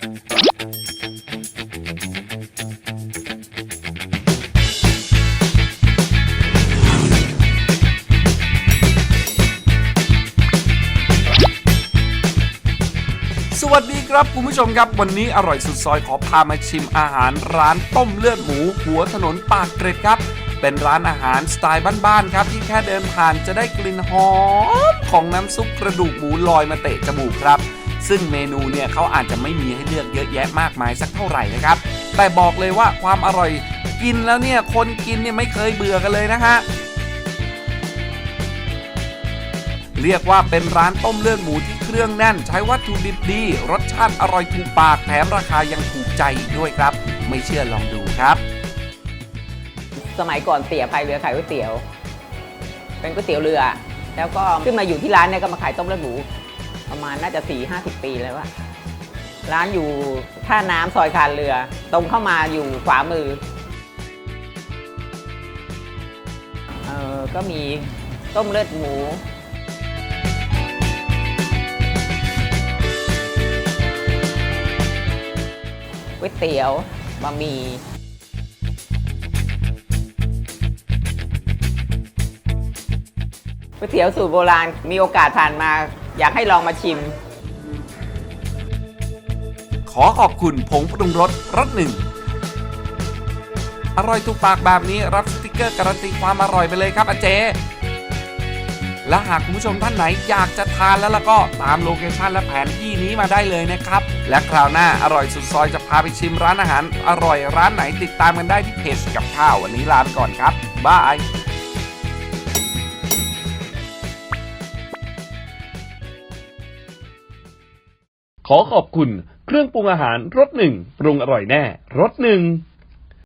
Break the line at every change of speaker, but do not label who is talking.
สวัสดีครับคุณผู้ชมครับวันนี้อร่อยสุดซอยขอพามาชิมอาหารร้านต้มเลือดหมู หัวถนนปากเกร็ดครับ เป็นร้านอาหารสไตล์บ้านๆครับ ที่แค่เดินผ่านจะได้กลิ่นหอมของน้ำซุปกระดูกหมูลอยมาเตะจมูกครับ ซึ่งเมนูเนี่ยเขาอาจจะไม่มีให้เลือกเยอะแยะมากมายสักเท่าไหร่นะครับ แต่บอกเลยว่าความอร่อยกินแล้วเนี่ยคนกินเนี่ยไม่เคยเบื่อกันเลยนะฮะเรียกว่าเป็นร้านต้มเลือดหมูที่เครื่องแน่น ใช้วัตถุดิบดี รสชาติอร่อยถูกปากแถมราคายังถูกใจอีกด้วยครับ ไม่เชื่อลองดูครับ
สมัยก่อนเตี๋ยพายเรือขายก๋วยเตี๋ยว เป็นก๋วยเตี๋ยวเรือ แล้วก็ขึ้นมาอยู่ที่ร้านเนี่ยก็มาขายต้มเลือดหมู ประมาณน่าจะสี่ห้าสิบปีแล้วว่าร้านอยู่ท่าน้ำซอยคานเรือ ตรงเข้ามาอยู่ขวามือเออก็มีต้มเลือดหมู ก๋วยเตี๋ยวบะหมี่ก๋วยเตี๋ยวสูตรโบราณมีโอกาสผ่านมา อยากให้ลองมาชิม
ขอขอบคุณผงปรุงรสรสหนึ่ง อร่อยถูกปากแบบนี้รับสติกเกอร์การันตีความอร่อยไปเลยครับอาเจ และหากคุณผู้ชมท่านไหนอยากจะทานแล้วแล้วก็ตามโลเคชันและแผนที่นี้มาได้เลยนะครับ และคราวหน้าอร่อยสุดซอยจะพาไปชิมร้านอาหาร อร่อยร้านไหนติดตามกันได้ที่เพจกับข้าววันนี้ลาไปก่อนครับบาย ขอขอบคุณเครื่องปรุงอาหารรสหนึ่งปรุงอร่อยแน่รสหนึ่ง